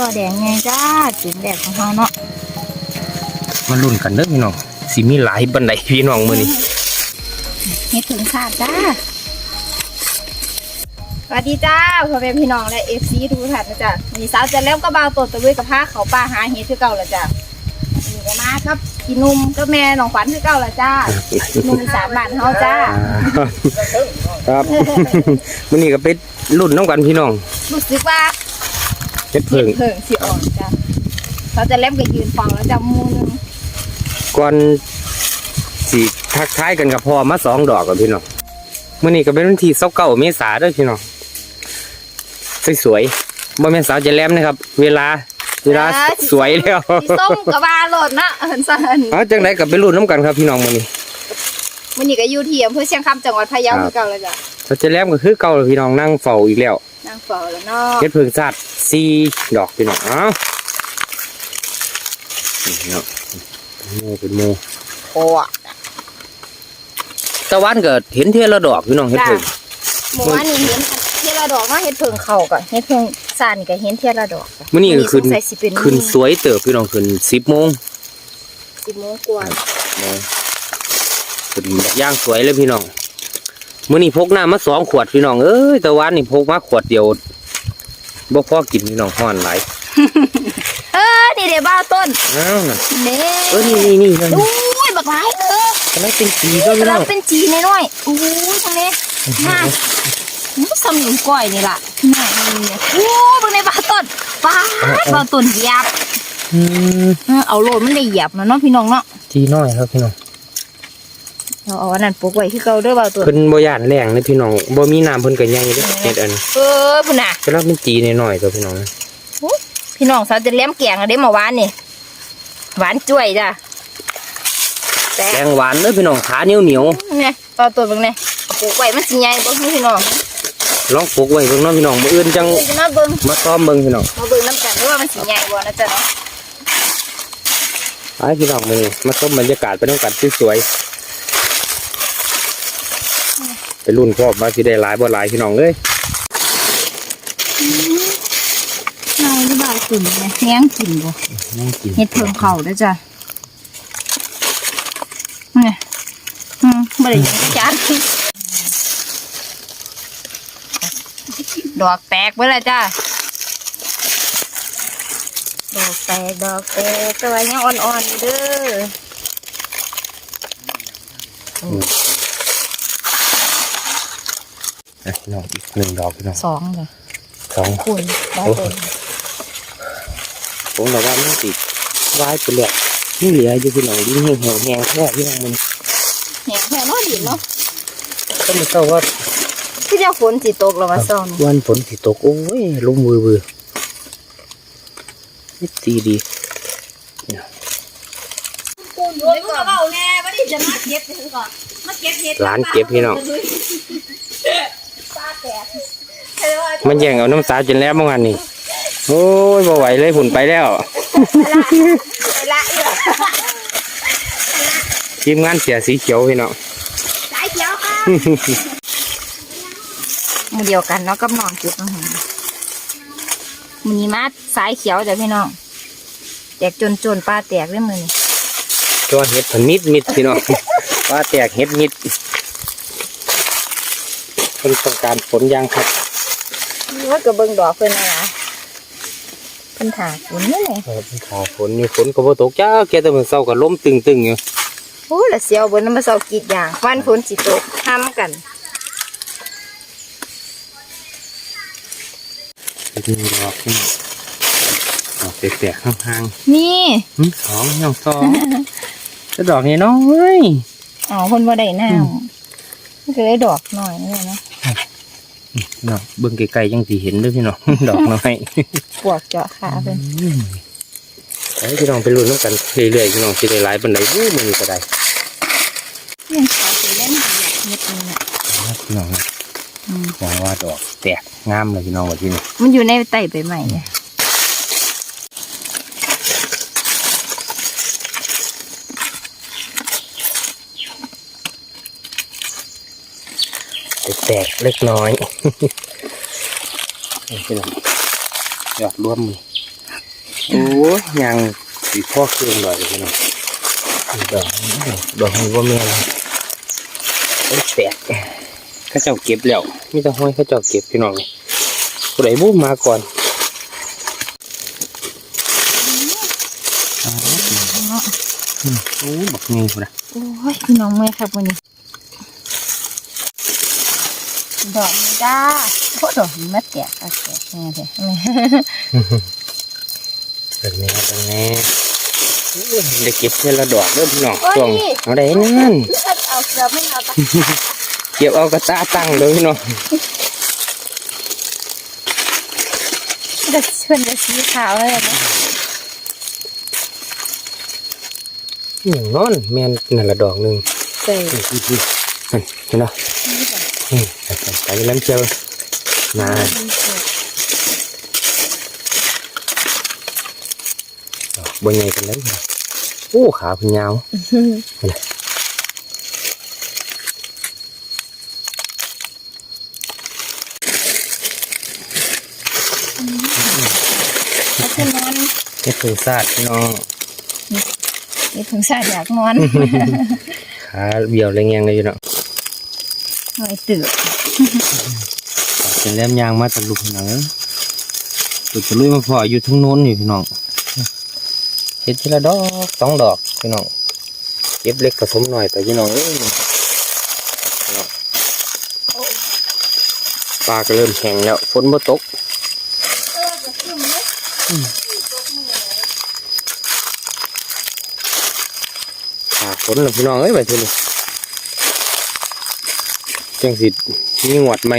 ก็แดงไงจ้าจุดแดงของเราเนาะมาลุ้นกันเด้อพี่น้องสิมีหลายบันไดพี่น้องมื้อนี้เฮ็ดถึงขาดจ้าสวัสดีจ้าพ่อแม่พี่น้องและเอฟซีทุกท่านนะจ้ะวันนี้สาวจะเล่มก็บาวตดตะเวยกับพาเขาป่าหาเฮ็ดคือเก่าละจ้ะนี่ก็มาครับพี่หนุ่มก็แม่น้องขวัญคือเก่าละจ้าหนุ่มอีสามบ้านเฮาจ้าครับ มื้อนี้ก็ไปลุ้นน้ำกันพี่น้องรู้สึกว่า เฮ็ดเห็เพิ่นงเพิ่งสิออกจ้ะสาวจะเล่มก็ยืนฟังแล้วจ้ะหมูหนึงก่อนสิทักทายกันกับพ่อมาสองดอกกับพี่น้องมื้อนี้ก็เป็นวันที่29เมษายนเด้อพี่น้องสวยๆบ่แม่นสาวจะแหลมนะครับ เวลาเวลาสวยแล้วสีส้มกับว่าโหลดนะเอิ้นซั่นเอาจังไดก็ไปลุ้นน้ำกันครับพี่น้องมื้อนี้วันนี้ก็อยู่ที่อำเภอเชียงคำจังหวัดพะเยาครับคือเก่าแล้วจ้ะสาวจะแหลมก็คือเก่าแล้วพี่น้องนั่งเฝ้าอีกแล้ว นางเฝ้าแล้วเนาะเฮ็ดเพิ่งซาดสี่ดอกพี่น้องเอ้านี่เนาะโมเป็นโมโอ้ตะวันก็เห็นเทียละดอกพี่น้องเฮ็ดเพิ่งหมู่อันนี้เห็นเทียละดอกเนาะเฮ็ดเพิ่งเข้าก่อนเฮ็ดเพิ่งซ่านก็เห็นเทียละดอกจ้ะมื้อนี้ก็ขึ้นสงสัยสิเป็นขึ้นสวยเติบพี่น้องขึ้น10โมงสิบโมงกว่าขึ้นแบบย่างสวยเลยพี่น้อง มื้อนี้พกน้ำมาสองขวดพี่น้องเอ้ยตะวันนี่พกมาขวดเดียวบ่พอกินพี่น้องฮ้อนหลายเออนี่เดี๋ยวบ้าวต้นอ้าวน่ะเด้เออนี่นี่นี่นั่นอุ้ยบักหลายเออกำลังเป็นสีก็พี่น้เราองเป็นจีน้อยๆอุ้ยทางนี้น่ามันสำหนุนก้อยนี่ล่ะแม่นี่โอ้เบิ่งในบ้าวต้นป้าดบ้าวต้นเหยียบอืมเออเอาโลดมันได้เหยียบเนาะเนาะพี่น้องเนาะจีน้อยครับพี่น้อง เราเอาอันนั้นปลูกไว้คือเก่าเด้อบ้าวต้นเพิ่นบ่ย่านแรงเลยพี่น้องบ่มีน้ำเพิ่นก็ใหญ่เด้อเฮ็ดอันเออพุ่นน่ะกำลังเป็นจีน้อยๆตัวพี่น้องพี่น้องสาวจะเลี้ยมแกงอะเด้มาหวานนี่หวานจ้วยจ้ะแต่แกงหวานเด้อพี่น้องขาเหนียวเหนียวเนี่ยต่อตัวเบิ่งเนี่ยเอาปลูกไว้มันสิใหญ่บ่พี่น้องๆลองปลูกไว้เบิ่งเนาะพี่น้องมื้ออื่นจังเดี๋ยวจะมาเบิ่งมาซ้อมเบิ่งพี่น้องมาเบิ่งน้ำกันว่ามันสิใหญ่บ่นะจ๊ะเนาะไปพี่น้องมื้อนี้มาชมบรรยากาศไปนำกันสวยๆ ไปรุ่นพร้อมว่าสิได้หลายบ่หลายพี่น้องเอ้ยนายที่บ้านตุ่นเนี่ยแห้งกินบ่น่ากินเฮ็ดเพิ่งเข้าเด้อจ้ะเนี่ยอืมบ่ได้จัดดอกแตกเบิดแล้วจ้ะดอกแตกดอกแตกแต่ว่ายังอ่อนๆอยู่เด้อ อะพี่น้องอีกหนึ่งดอกพี่น้องสองเลยสองคุณได้เป็นผมบอกว่ามันติดวายไปแล้วนี่เหลืออยู่พี่น้องดิ้นแห้งแห้งแห้งแค่พี่น้องมันแหงแค่น้อยดีเนาะก็ไม่เศร้าว่าที่เจ้าฝนสิตกแล้วมาซ่อนวันฝนสิตกโอ้ยลมวือวือนี่ตีดีโอ้ยก็เบาแน่ว่าดิจะมาเก็บก่อนมาเก็บเห็ดร้านเก็บพี่น้อง ตาแตกมันแย่งเอาน้ำสาจนแล้วเมื่อวานนี่โอ้ยบ่ไหวเลยฝุ่นไปแล้วไปละเอือทีมงานเสียสีเขียวพี่น้องสายเขียวค่ะมือเดียวกันเนาะกับน้องเก็บมาหงมือนี้มาสายเขียวจ้ะพี่น้องแตกจนจนปลาแตกเลยมือนี้ตัวเห็ดผนิดมิดพี่น้องว่าแตกเห็ดมิด คนต้องการฝนยางครับว่าก็เบิ่งดอกเพิ่นนะนะเพิ่นถากฝนนี่แหละเออเป็นขาฝนนี่ฝนก็บ่ตกจ้าแกแต่เมื่อเช้าก็ลมตึงๆอยู่โอ้ละเสียวเบิ่นมาเซากรีดยางวันฝนสิตกห้ามกันเป็นดอกนี่ดอกแตกๆห่างนี่ๆหึสองย่องสองจะดอกนี้น้อยอ๋อเพิ่นบ่ได้น้ำมันก็เลยดอกหน่อยนี่นะ เนาะเบิ่งไกลๆยังสิเห็นเด้วยพี่น้อง ดอกน้อยปวกเจาะขาเพิ่นไอ้พี่น้องไปลุ้นน้ำกันเรื่อยๆพี่น้องสิได้หลายปานใดอู้มื้อนี้ก็ได้ยังขาสิเล่นอยากเฮ็ดนี่น่ะพี่น้องอืมหวังว่าดอกแตกงามเลยพี่น้องว่าที่นี่มันอยู่ในใต้ใบไม้เนี่ย ตกๆเล็กน้อยนี่พี่น้องยอดร่วมมือโอ้ยยังสีพ่อเครื่องหน่อยพี่น้องดอกดอกนี้ว่าแม่นโอ้ยแตกเข้าเจ้าเก็บแล้วมีแต่ห้อยเข้าเจ้าเก็บพี่น้องผู้ใดบุ้มมาก่อนโอ้ยบักนี่พุ่นนะโอ้ยพี่น้องเมื่อยครับวันนี้ ดอกนี้จ้าโอ้ดอกนี้มาแตกอะแตกแน่เลยเป็นแม่เป็นแม่โอ้ยได้เก็บเพื่อละดอกเด้อพี่น้องโอ้ยช่วงเอาได้นั่นเอาเกือบไม่เอาตะเก็บเอากระตาตั้งเลยพี่น้องเด็กชวนจะสีขาวเลยนะอย่างนอนแม่นนั่นละดอกหนึ่งใช่นี่นี่นี่นั่นเห็นไหม นี่ไปไปไปแล้วเชียวมาบนใหญ่กันแล้วโอ้ข เพิ่นยาวก็คือนอนเฮ็ดถึงซาดพี่อยอยากนอนขาเบี้ยวแรงยังเลยพี่น้องหน่อยตื่นเป็นแลมยางมาตะลุกพี่น้องตุดตะลุยมาพออยู่ทั้งโน้นอยู่พี่น้องเฮ็ดทีละดอกสองดอกพี่น้องเก็บเล็กผสมหน่อยแต่พี่น้องอ้ยพี่น้อปลาก็เริ่มแห้งแล้วฝนบ่ตกฮึหาฝนแล้วพี่น้องเอ้ยไปทีนี้ จังสิมีงวดใหม่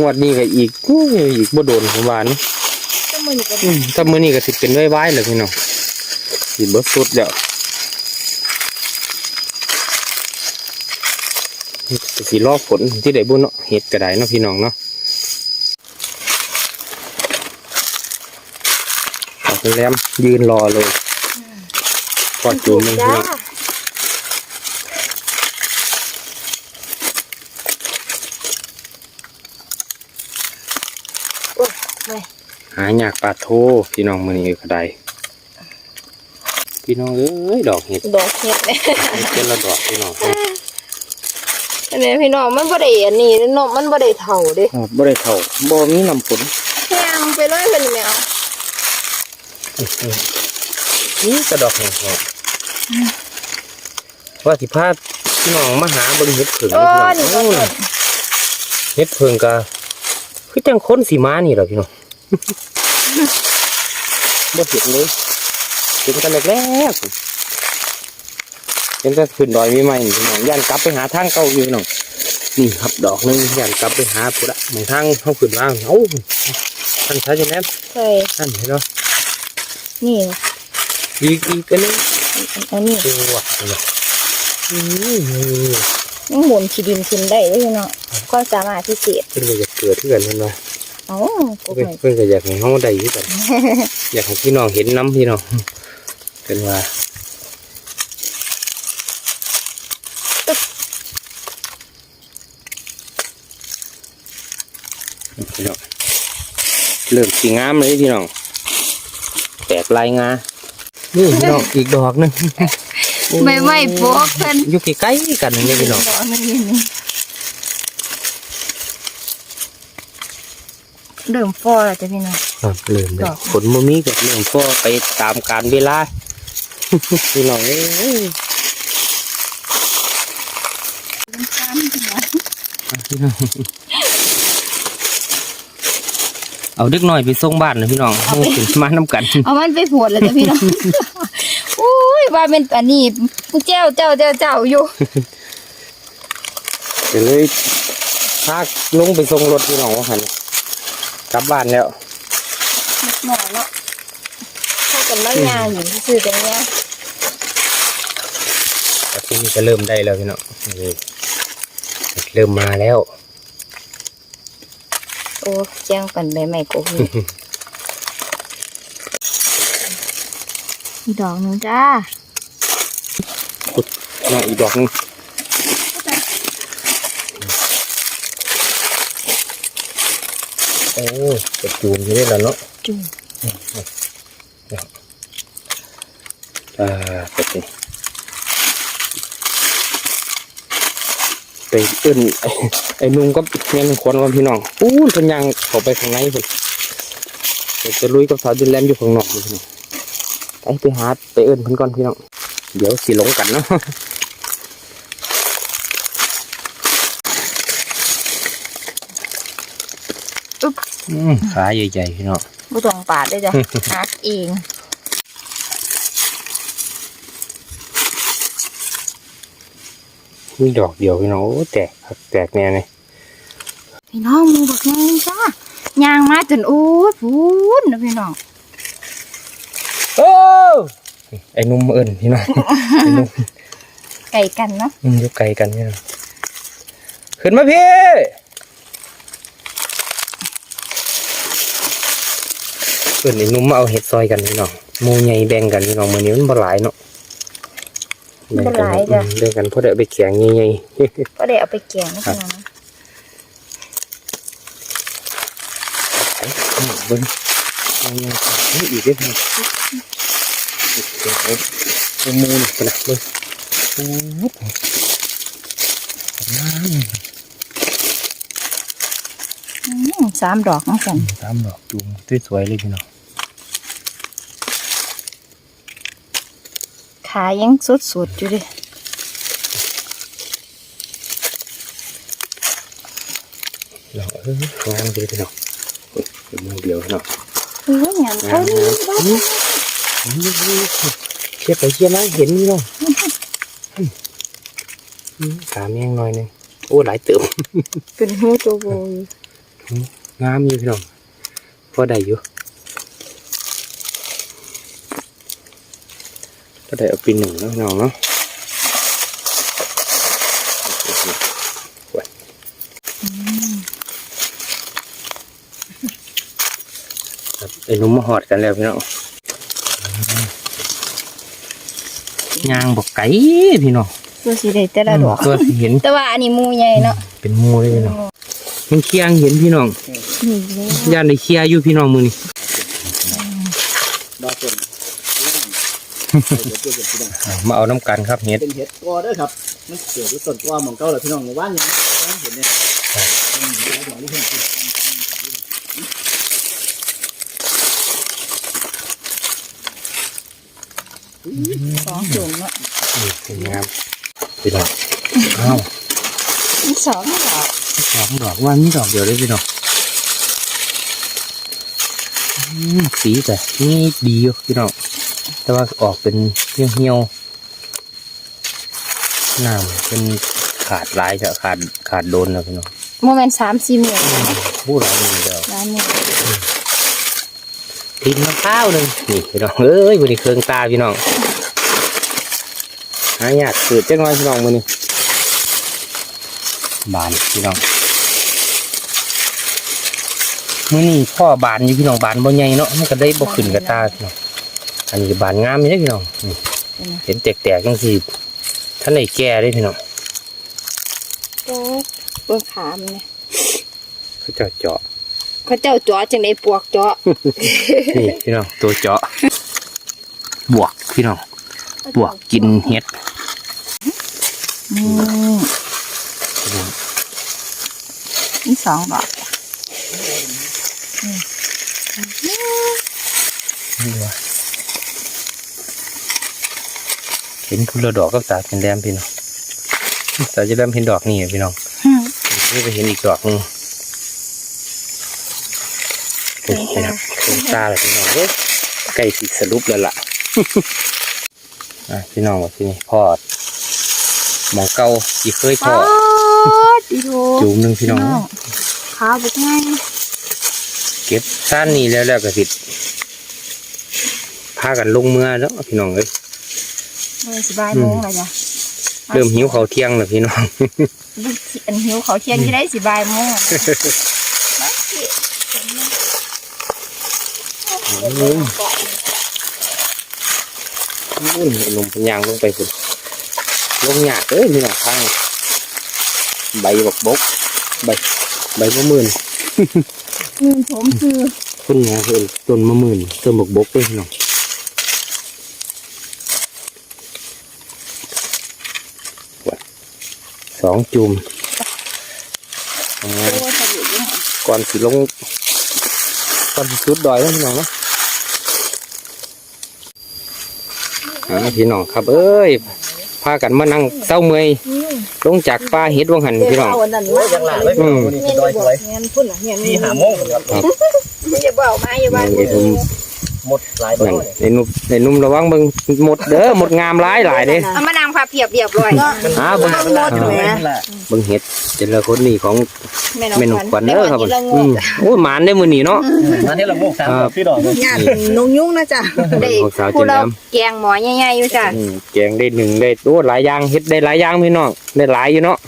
งวดนี้ก็อีกอู้ยอีกบ่โดนผมว่านี่ก็มือนี่ก็อืมถ้ามื้อนี้ก็สิเป็นไว้ๆแล้วพี่น้องสิเบิดสุดแล้วก็สิรอฝนที่ได้บุญเนาะเฮ็ดก็ได้เนาะพี่น้องเนาะเอาไปแลมยืนรอเลยกอดจูงนึงพี่จ้าน้อง โอ้ยไป หาอยากปลาโทพี่น้องมื้อนี้ก็ได้พี่น้องเอ้ยดอกเห็ดดอกเห็ดเลยเห็ดเป็นละดอกพี่น้องอันนี้พี่น้องมันบ่ได้อันนี้เนาะมันบ่ได้เท่าเด้ครับบ่ได้เท่าบ่มีน้ำฝนแห้งไปเลยเพิ่นแมวนี่กระดอกแห้งๆว่าสิพาพี่น้องมาหาเบิ่งเห็ดเผิงโอ้พี่น้องนี่ก็โอ้เกิดเห็ดเผิงก็คือจังคนสีมานี่แหละพี่น้อง บ่เห็นเลยเป็นกันแรกๆเป็นแต่ขึ้นดอยมีใหม่นี่พี่น้องย่านกลับไปหาทางเก่าอยู่พี่น้องนี่ครับดอกหนึงย่านกลับไปหาพุ่นละหมองทางเฮาขึ้นมาเอ้าท่านใช้จังแม่นใช่ท่านเห็นเนาะนี่อีกอีกอันนึงอันนี้ตัวเห็นไหมอืมมันหมุนขี้ดินขึ้นได้เลยเนาะก็สามารถพิเศษเพิ่นก็อยากเกิดที่กันเห็นไหมเอ้าก็เพิ่นไม่เพิ่นก็อยากให้เฮาได้ที่กัน อยากให้พี่น้องเห็นน้ำพี่น้องเป็นว่าพี่น้องเริ่มสีงามเลยพี่น้องแตกลายงานี่พี่น้องอีกดอกหนึงไม่ไม่โป๊กเพิ่นอยู่ใกล้ๆกันนี่พี่น้องดอกนึงนี่นี่ เริ่มฟอแล้วจ้ะพี่น้อง ครับเริ่มดแล้อวกฝนมามีกับเรื่องก็ไปตามการเวลา พี่น้องเอ้ยเอาเด็กน้อยไปส่งบ้านนะพี่น้องเอาขึ้นมาน้ำกัน เอามันไปผวดแล้วจ้ะพี่น้องอุ้ยว่าเป็นอันนี้เจ้าเจ้าเจ้าเจ้าอยู่เดี๋ยวเลยพากลงไปส่งรถพี่น้องว่าหัน กลับบ้านแล้วหน่อยเนาะถ้ากันมางานอยู่ซื้อตรงเนี้ยตอนนี้ก็เริ่มได้แล้วพี่น้องนี่เริ่มมาแล้ว โอ้แจ้งกันใบใหม่กูอีกดอกหนึ่งจ้านี่อีกดอกหนึง โอ้กระจูมอยู่นี่แหล้วเนาะจุ่มอ่าแบบนี้ไปเอื้นไอ้ไอ้นุ่งก็แม่นคนว่าพี่น้องอู้เพิ่นยังเข้าไปข้างในเพิ่นเดี๋ยวจะลุยกับสาวดินแลนด์อยู่ข้างนอกเลยพี่น้องไปไปหาไปเอื้นเพิ่นก่อนพี่น้อง เดี๋ยวสิหลงกันเนาะ อืมขาใหญ่ๆพี่น้องบ่ต้องปาดเลยจ้ะ หักเองมีดอกเดียวพี่น้องโอ้แตกครับแตกแน่เลยพี่น้องหมูบักใหญ่จ้ายางมาจนโอ้ยพูนนะพี่น้องโอ้ไอ้หนุ่มเอิญพี่น้องไอ้หนุ่มไก่กันเนาะอืมอยู่ไกลกันพี่น้องขึ้นมาพี่ เอิญไอ้หนุ่มมาเอาเห็ดซอยกันพี่น้องหมูใหญ่แบ่งกันพี่น้องมื้อนี้มันบ่หลายเนาะแบ่งกันอืมแบ่งกันเพราะเดี๋ยวเอาไปแข็งใหญ่ๆก็ได้เอาไปแกงนะพี่น้องนะอืมเบิ้งเอาเงี้ยนี่อีกได้ไหมโอเคเอามูนี่กันนะเบิ้งโอ้โหน้อืมสามดอกน้องกันำตามดอกจูงสวยๆเลยพี่น้อง ขายังสุดๆอยู่ดิเราเออฟองดีพี่น้องโอ้ยเป็นมือเดียวพี่น้องโอ้ยงามเท่านี้บ่นี่เชี่ยไปเชี่ยมาเห็นนี่น้องอืมขาแมงหน่อยหนึงโอ้หลายเติมเป็นหูตัวโบอยู่งามอยู่พี่น้องพอได้อยู่ พอได้เอาปีหนึ่งเนาะพี่น้องเนาะโอ้ยครับไอ้หนุ่มมาหอดกันแล้วพี่น้องยางบอกไก่พี่น้องตัวสีได้แต่ละดอกตัวที่เห็นแต่ว่าอันนี้หมูใหญ่เนาะเป็นหมูเลยพี่น้องมันเคียงเห็นพี่น้องนี่เลยย่านได้เคียอยู่พี่น้องมือนี่ บาส่วนเดี๋ยวเกิดพี่น้อง อ่า มาเอาน้ำกันครับเห็ดเป็นเห็ดกอเด้อครับ มันเกิดด้วยต้นกอหมองเก่าแหละพี่น้องในบ้านยังยังเห็นเนี่ยอืมเดี๋ยวเดี๋ยวนี่เพิ่นสองจุ่มเนาะนี่เป็นงามพี่น้องอ้าวมีสองดอกสองดอกว่ามีดอกเดียวเลยพี่น้องอืมสีแต่นี่ดีอยู่พี่น้อง แต่ว่าออกเป็นเหี่ยวเหี่ยวๆน้ำเป็นขาดลายจะขาดขาดโดนนะพี่น้องโมเมนต์สามสี่เมียพูดอะไรนี่เดียวร้านนี้ทิมมะพร้าวหนึ่งนี่พี่น้องเอ้ยวันนี้เครื่องตาพี่น้องหายากเกิดจังไงพี่น้องวันนี้บานพี่น้องมื่อนี้พ่อบานอยู่พี่น้องบานบ่ใหญ่เนาะมันก็ได้บ่ขึ้นกับตาพี่น้อง อันนี้ก็บานงามนี่เด้อพี่น้องนี่เห็นแตกๆจังซี่ท่านไหนแก่ได้พี่น้องโอ้เบื้องขามเนี่ยเขาเจาะเจาะเขาเจ้าจ่อจังไดปวกจ่อนี่พี่น้องตัวเจาะบวกพี่น้องบวกกินเห็ดนี่มีสองดอกนี่วะเห็นคุณละดอกก็สาเป็นแดมพี่น้องสาจะแดมเห็นดอกนี่อะพี่น้องอืมนี่ไปเห็นอีกดอกหนึงเคยตาเคยตาเลยพี่น้องเอ้ยใกล้สิสรุปแล้วล่ะอะพี่น้องว่าที่นี่พอดหมองเก่าที่เคยพป๊ออดอีโถจูมหนึ่งพี่น้องขาวบุกง่ายเก็บซ่านนี้แล้วแล้วก็สิพากันลงเมื่อแล้วพี่น้องเอ้ย เลยสิบายโมงเลยจ้ะเริ่มหิวเขาวเที่ยงแล้วพี่น้องอันหิวเขาเที่ยงที่ได้สิบายโมงอืมนู่นลมพันยางลงไปคุณลงหยาดเอ้ยมีหนังข้างใบบกบกใบใบมะมื่นเงินผมคือคุณเนี่ยคือต้นมะมื่นต้นบกบกเลยพี่น้อง สองจุ่มอ่าโอ้ยเขาอยู่ด้วยก่อนสิลงก่อนสิสุดดอยแล้วพี่น้องเนาะอ่าพี่น้องครับ เอ้ยพากันมานั่งเศร้าเมื่อยลงจากป่าเฮ็ดวังหันพี่น้องเอาอันนั้นโอ้ยยังหลาเลยพี่น้องวันนี้คือดอยสวยเงี้ยพุ่นอะเงี้ยที่หาโมงครับอย่าบอกมาอย่าว่านั่นไอ้หนุ่ม หมดหลายบ่นั่นอยไอ้หนุ่มไอ้หนุ่มระวังเบิ่งหมดเด้อหมดงามหลายหลายเด้เอามานำค่ะเพียบเรียบร้อยอ่าเบิ่งมันหมดอยู่แหม เบิ่งเฮ็ดเจริญคนนี้ของแม่แม่นน้กองขวัญแม่เด้อครับวันนี้เรางอืงมโอ้ยหมานได้มื้อนี้เนาะ นั่นนี่ละโมกสามดอกพี่ดอกเลยญาตินงยุ่งนะจ๊ะได้ของสาวผู้เจริเราญแกงหมอใหญ่ๆอยู่จ้ะอืมแกงได้หนึ่งได้โอ้หลายอย่างเฮ็ดได้หลายอย่างพี่น้องได้หลายอยู่เนาะ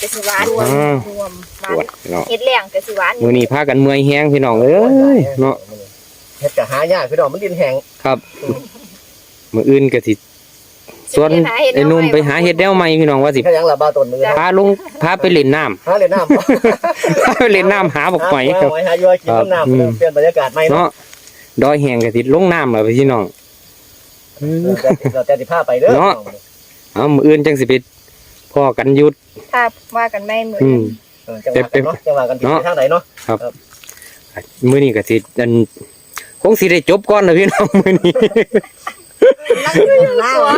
กะสิหวานรวมอ่า รวมหวาปวนดพี่น้องเฮ็ดแรงกะสิหวานมื้อนี้พากันเมื่อยแฮงพี่น้องเอ้ยเนาะ เฮ็ดกะหายากพี่ดอกมันดินแห้งครับ มื้ออื่นก็สิส่วนไอ้หนุ่มไปหาเฮ็ดแนวใหม่พี่น้องว่าสิแค่ยังละบ้าต้นมือพาลงพาไปเล่นน้ำหาเลยน้ำพาไปเล่นน้ำหาบักหอยครับหอยหาย้อยกินน้ำน้ำเปลี่ยนบรรยากาศใหม่เนาะเนาะดอยแห้งก็สิลงน้ำแล้วพี่น้องเราจะติพาไปเด้อเนาะเอามื้ออื่นจังสิไปพ่อกันหยุดถ้าว่ากันไม่เหมือนอืมจังหวะกันเนาะจังหวะกันที่ทางไหนเนาะมื้อนี้ก็สิอัน คงสิได้จบก่อนแล้วพี่น้องมื้อนี้ ล่าวะ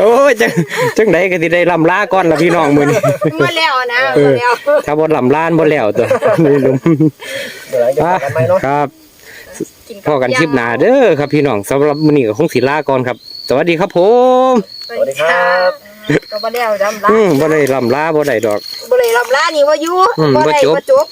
โอ้ยจังจังไดก็สิได้ลำลาก่อนละพี่น้องมื้อนี้หมดแล้วนะเอหมอดแล้วถ้าบ่ลำลานบ่แล้วตัวนี่ลุงเดี๋ยวหลังจากกันใหม่เนาะ ครับกินพอกันคลิปหน้าเด้อครับพี่น้องสำหรับมื้อนี้ก็คงสิลาก่อนครับ สวัสดีครับผมสวัสดีครับ ก็บ่แล้วดำลาอืมบ่ได้ลำลาบ่ได้ดอก บ่เลยลำลานี่ว่าอยู่อืมบ่ได้บ่จบ บ่จบ